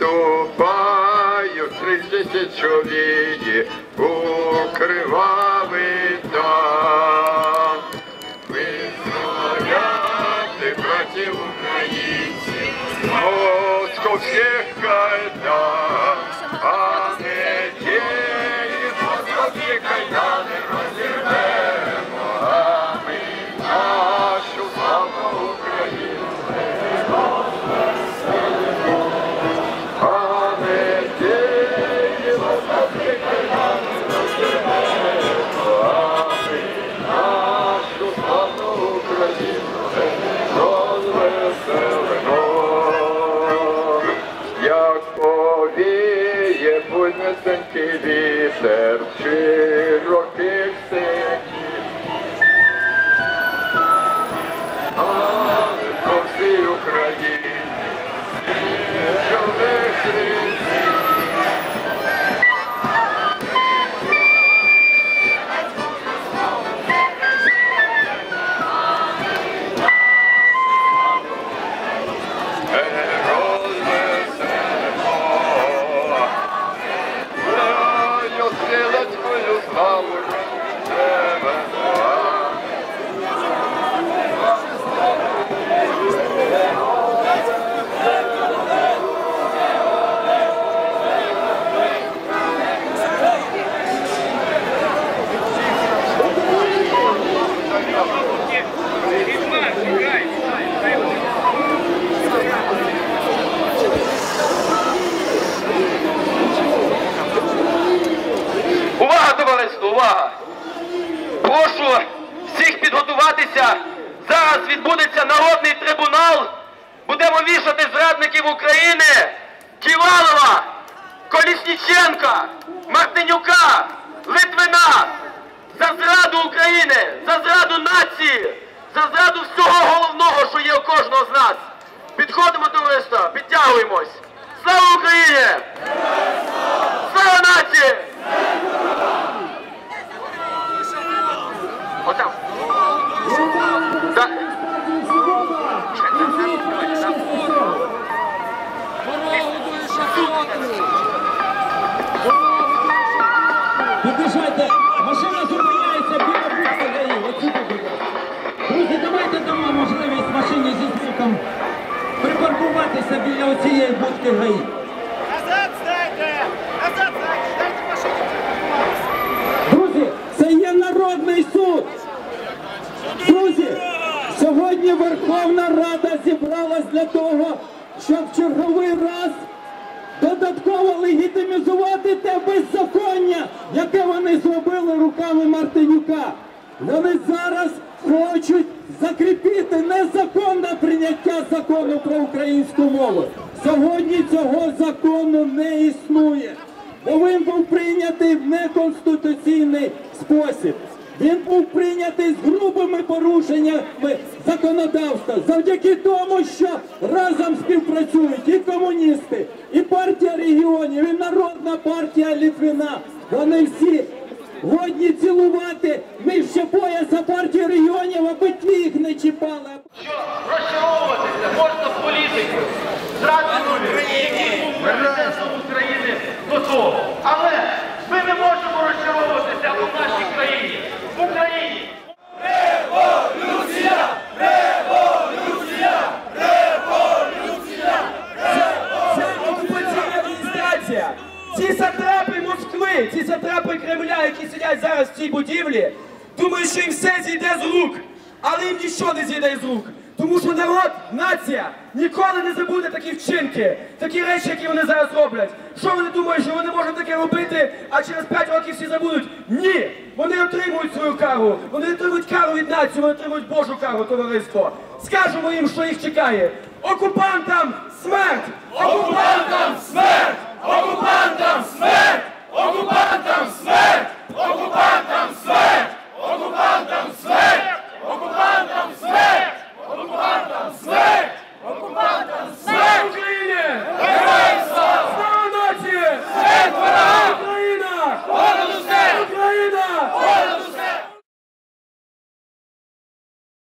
Выступают три тысячи линии, укрывали там. Мы славяны, братья украинцы, Мозг всех кайдан. serce підготуватися. Зараз відбудеться народний трибунал. Будемо вішати зрадників України, Ківалова, Колісніченка, Мартинюка, Литвина за зраду України, за зраду нації, за зраду всього головного, що є у кожного з нас. Підходимо, товариство, підтягуємось. Слава Україні! Біля оцієї будки ГАІ. Назад стайте! Назад стайте! Дайте машину! Друзі, це є народний суд. Друзі, сьогодні Верховна Рада зібралась для того, щоб черговий раз додатково легітимізувати те беззаконня, яке вони зробили руками Мартинюка. Вони зараз хочуть закріпити незаконне прийняття закону про українську мову. Сьогодні цього закону не існує, бо він був прийнятий в неконституційний спосіб. Він був прийнятий з грубими порушеннями законодавства завдяки тому, що разом співпрацюють і комуністи, і партія регіонів, і народна партія Літвина. Вони всі годні цілувати нижче за партію регіонів, аби твіх не чіпали. Що розчаровуватися можна в політику, зрадником України, президентом України до того. Але ми не можемо розчаровуватися у нашій країні, в Україні. Це окупаційна адміністрація. Ці сатрапи Москви, ці сатрапи Кремля, які сидять зараз в цій будівлі, думають, що їм все зійде з рук, але їм нічого не зійде з рук. Тому що народ, нація ніколи не забуде такі вчинки, такі речі, які вони зараз роблять. Що вони думають, що вони можуть таке робити, а через 5 років всі забудуть? Ні! Вони отримують свою кару, вони отримують кару від нації, вони отримують Божу кару, товариство. Скажемо їм, що їх чекає. Окупантам смерть! Окупантам смерть! Окупантам смерть! Окупантам смерть! Окупантам смерть!